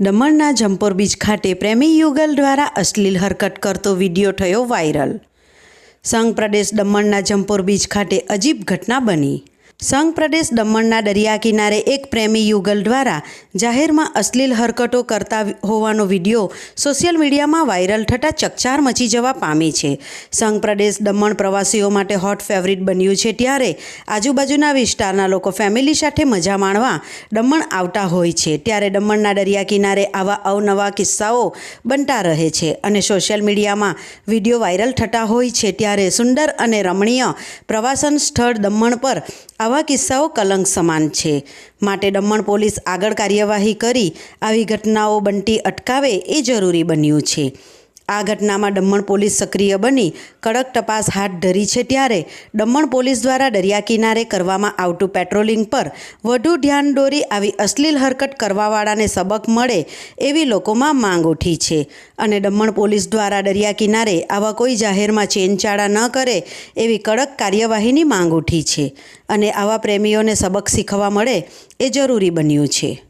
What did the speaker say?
દમણના જંપોર બીચ ખાતે પ્રેમી યુગલ દ્વારા અશ્લીલ હરકત કરતો વીડિયો થયો વાયરલ. સંઘ પ્રદેશ દમણના જંપોર બીચ ખાતે અજીબ ઘટના બની. સંઘ પ્રદેશ દમણના દરિયા કિનારે એક પ્રેમી યુગલ દ્વારા જાહેરમાં અશ્લીલ હરકતો કરતા હોવાનો વીડિયો સોશિયલ મીડિયામાં વાયરલ થતાં ચકચાર મચી જવા પામી છે. સંઘ પ્રદેશ દમણ પ્રવાસીઓ માટે હોટ ફેવરિટ બન્યું છે ત્યારે આજુબાજુના વિસ્તારના લોકો ફેમિલી સાથે મજા માણવા દમણ આવતા હોય છે. ત્યારે દમણના દરિયા કિનારે આવા અવનવા કિસ્સાઓ બનતા રહે છે અને સોશિયલ મીડિયામાં વીડિયો વાયરલ થતા હોય છે ત્યારે સુંદર અને રમણીય પ્રવાસન સ્થળ દમણ પર આવા કિસ્સાઓ કલંક સમાન છે. માટે દમણ પોલીસ આગળ કાર્યવાહી કરી આવી ઘટનાઓ બનતી અટકાવે એ જરૂરી બન્યું છે. આ ઘટનામાં દમણ પોલીસ સક્રિય બની, કડક તપાસ હાથ ધરી છે ત્યારે દમણ પોલીસ દ્વારા દરિયા કિનારે કરવામાં આવતું પેટ્રોલિંગ પર વધુ ધ્યાન દોરી આવી અશ્લીલ હરકત કરવાવાળાને સબક મળે એવી લોકોમાં માંગ ઉઠી છે. અને દમણ પોલીસ દ્વારા દરિયા કિનારે આવા કોઈ જાહેરમાં ચેનચાળા ન કરે એવી કડક કાર્યવાહીની માંગ ઉઠી છે. અને આવા પ્રેમીઓને સબક શીખવા મળે એ જરૂરી બન્યું છે.